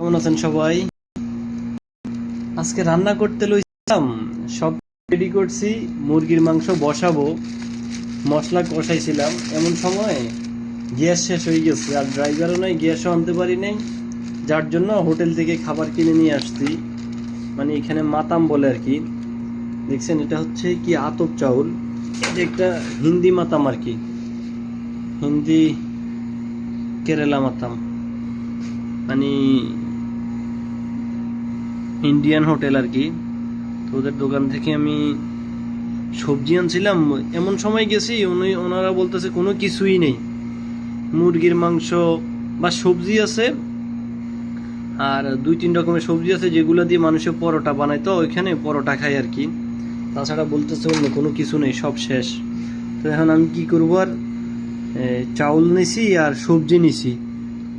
কেমন আছেন সবাই? আজকে রান্না করতে লইছিলাম, সব রেডি করছি, মুরগির মাংস বসাবো, মশলা কষাইছিলাম। এমন সময় গ্যাস শেষ হয়ে গেছে, আর ড্রাইভারও নাই, গ্যাসও আনতে পারি নাই, যার জন্য হোটেল থেকে খাবার কিনে নিয়ে আসছি। মানে এখানে মাতাম বলে আর কি। দেখছেন, এটা হচ্ছে কি আতপ চাউল একটা হিন্দি মাতাম আর কি। হিন্দি কেরালা মাতাম। মানে ইন্ডিয়ান হোটেল আর কি। তো ওদের দোকান থেকে আমি সবজি আনছিলাম। এমন সময় গেছি, উনি, ওনারা বলতেছে কোনো কিছুই নেই। মুরগির মাংস বা সবজি আছে, আর দুই, তিন রকমের সবজি আছে, যেগুলো দিয়ে মানুষের পরোটা বানায়। তো ওইখানে পরোটা খায় আর কি। তাছাড়া বলতেছে অন্য কোনো কিছু নেই, সব শেষ। তো এখন আমি কি করব আর? চাউল নিছি আর সবজি নিছি।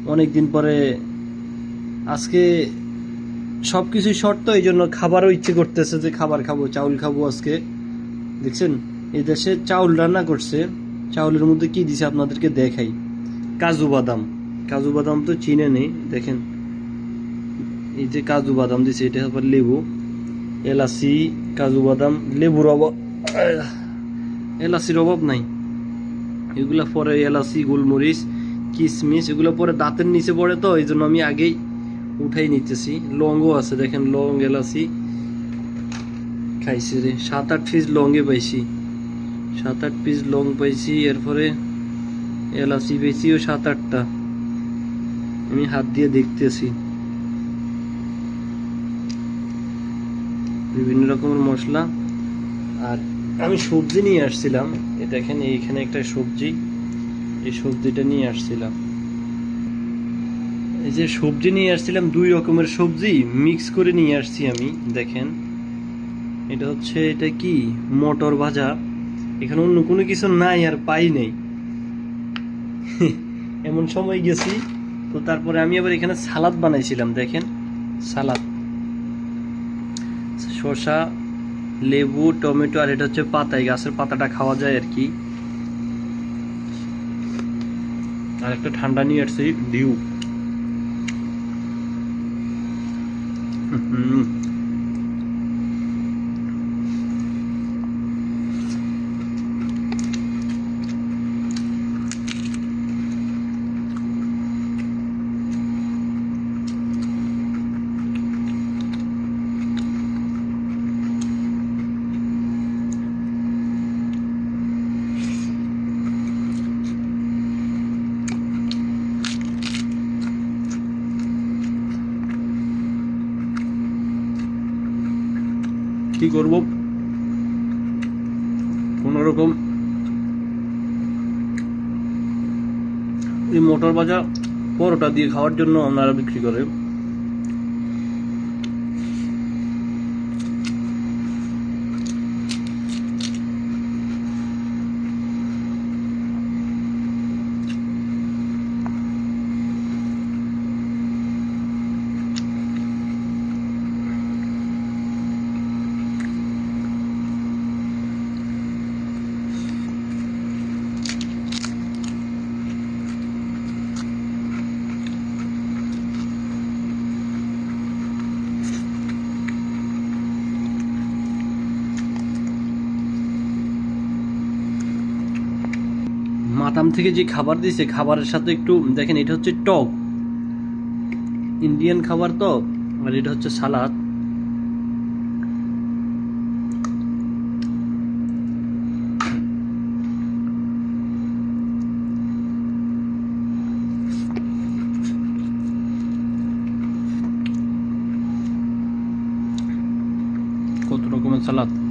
অনেক দিন পরে আজকে সব কিছুই শর্ত এই জন্য খাবারও ইচ্ছে করতেছে যে খাবার খাব, চাউল খাব আজকে। দেখছেন, এই দেশে চাউল রান্না করছে, চাউলের মধ্যে কি দিছে আপনাদেরকে দেখাই। কাজু বাদাম। কাজু বাদাম তো চিনে নেই, দেখেন। এই যে কাজু বাদাম দিছে, এটা আবার লেবু। এলাচি, কাজু বাদাম, লেবুর অভাব, এলাচির অভাব নাই। এগুলা পরে এলাচি, গোলমরিচ কিশমিশ এগুলো পরে দাঁতের নিচে পড়ে তো এই জন্য আমি আগেই উঠাই নিতেছি। লংও আছে, দেখেন লং এলাচি। খাইছি রে। সাত আট পিস লংয়ে পাইছি। সাত আট পিস লং পাইছি, এরপরে এলাচি পেয়েছি ও সাত আটটা আমি হাত দিয়ে দেখতেছি। বিভিন্ন রকমের মশলা। আর আমি সবজি নিয়ে আসছিলাম। দেখেন এইখানে একটা সবজি। এই সবজিটা নিয়ে আসছিলাম। এই যে সবজি নিয়ে আসছিলাম, দুই রকমের সবজি মিক্স করে নিয়ে আসছি আমি, দেখেন। এটা হচ্ছে, এটা কি? মটর ভাজা। এখানে অন্য কোনো কিছু নাই আর পাই নেই। এমন সময় গেছি, তো তারপরে আমি আবার এখানে সালাদ বানাইছিলাম, দেখেন। সালাদ। শসা, লেবু, টমেটো, আর এটা হচ্ছে পাতা এই গাছের পাতাটা খাওয়া যায় আর কি। আর একটা ঠান্ডা নিয়ে আসছি, ডিউ। Mm-hmm. কি করব? কোন রকম এই মোটর বাজার পরোটা দিয়ে খাওয়ার জন্য আপনারা বিক্রি করে মাতাম থেকে যে খাবার দিছে, খাবারের সাথে একটু, দেখেন, এটা হচ্ছে টক। ইন্ডিয়ান খাবার তো, আর এটা হচ্ছে সালাদ। কত রকমের সালাদ?